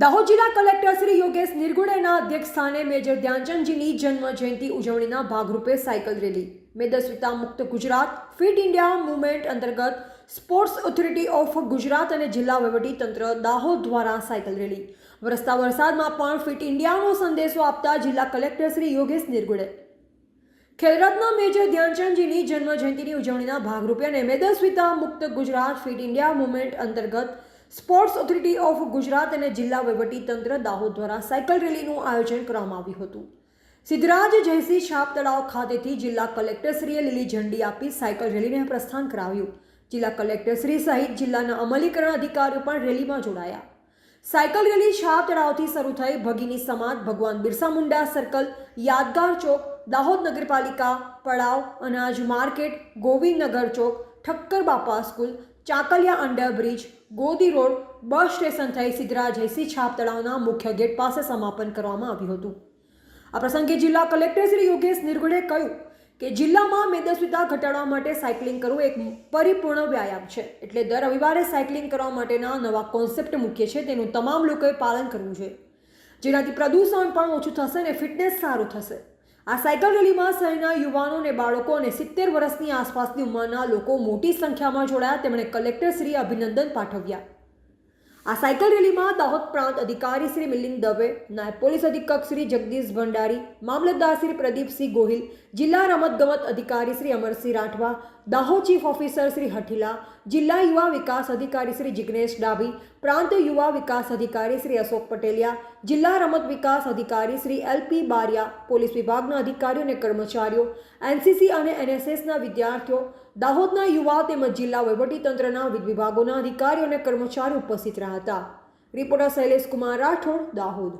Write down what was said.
દાહોદ જિલ્લા કલેક્ટર શ્રી યોગેશ નિર્ગુડેના અધ્યક્ષસ્થાને મેજર ધ્યાનચંદજીની જન્મ જયંતિ ઉજવણીના ભાગરૂપે સાયકલ રેલી. મેદસ્વીતા મુક્ત ગુજરાત, ફિટ ઇન્ડિયા મુવમેન્ટ અંતર્ગત સ્પોર્ટ્સ ઓથોરિટી ઓફ ગુજરાત અને જિલ્લા તંત્ર દાહોદ દ્વારા સાયકલ રેલી. વરસતા વરસાદમાં પણ ફિટ ઇન્ડિયાનો સંદેશો આપતા જિલ્લા કલેક્ટર શ્રી યોગેશ નિર્ગુડે ખેલરત્ન મેજર ધ્યાનચંદજીની જન્મ જયંતિની ઉજવણીના ભાગરૂપે અને મેદસ્વીતા મુક્ત ગુજરાત, ફિટ ઇન્ડિયા મુવમેન્ટ અંતર્ગત સ્પોર્ટ્સ ઓથોરિટી ઓફ ગુજરાત અને જિલ્લા તંત્ર દાહોદ દ્વારા સાયકલ રેલીનું આયોજન કરવામાં આવ્યું હતું. સિદ્ધરાજ જયસિંહ છાપ તળાવ ખાતેથી જિલ્લા કલેક્ટરશ્રીએ લીલી ઝંડી આપી સાયકલ રેલીને પ્રસ્થાન કરાવ્યું. જિલ્લા કલેક્ટરશ્રી સહિત જિલ્લાના અમલીકરણ અધિકારીઓ પણ રેલીમાં જોડાયા. સાયકલ રેલી છાપ તળાવથી શરૂ થઈ ભગીની સમાજ ભગવાન બિરસા મુંડા સર્કલ, યાદગાર ચોક, દાહોદ નગરપાલિકા, પડાવ, અનાજ માર્કેટ, ગોવિંદનગર ચોક, Thakkar Bapa school Chakaliya underbridge, Godi road, bus station થઈ સિદ્ધરાજ જયસિંહ છાપ તળાવના મુખ્ય ગેટ પાસે સમાપન કરવામાં આવ્યું હતું. આ પ્રસંગે જિલ્લા કલેક્ટર શ્રી યોગેશ નિર્ગુડે કહ્યું કે જિલ્લામાં મેદસ્વિતા ઘટાડવા માટે સાયકલિંગ કરવું એક પરિપૂર્ણ વ્યાયામ છે. એટલે દર રવિવારે સાયકલિંગ કરવા માટેના નવા કોન્સેપ્ટ મૂકીએ છીએ, તેનું તમામ લોકોએ પાલન કરવું જોઈએ. જેનાથી પ્રદૂષણ પણ ઓછું થશે અને ફિટનેસ સારું થશે. આ સાયકલ રેલીમાં શહેરના યુવાનો અને બાળકો અને સિત્તેર વર્ષની આસપાસની ઉંમરના લોકો મોટી સંખ્યામાં જોડાયા. તેમણે કલેક્ટર શ્રી અભિનંદન પાઠવ્યા. આ સાયકલ રેલીમાં દાહોદ પ્રાંત અધિકારી શ્રી મિલિંદ દવે, નાયબ પોલીસ અધિક્ષક શ્રી જગદીશ ભંડારી, મામલતદાર શ્રી પ્રદીપસિંહ ગોહિલ, જિલ્લા રમતગમત અધિકારી શ્રી અમરસિંહ રાઠવા, દાહોદ ચીફ ઓફિસર શ્રી હઠીલા જિલ્લા યુવા વિકાસ અધિકારી શ્રી જિગ્નેશ ડાભી પ્રાંત યુવા વિકાસ અધિકારી શ્રી અશોક પટેલિયા જિલ્લા રમત વિકાસ અધિકારી શ્રી એલપી બારિયા પોલીસ વિભાગના અધિકારીઓ અને કર્મચારીઓ એનસીસી અને એનએસએસના વિદ્યાર્થીઓ દાહોદના યુવા તેમજ જિલ્લા વહીવટીતંત્રના વિભાગોના અધિકારીઓ અને કર્મચારીઓ ઉપસ્થિત રહ્યા હતા રિપોર્ટર શૈલેષ કુમાર રાઠોડ દાહોદ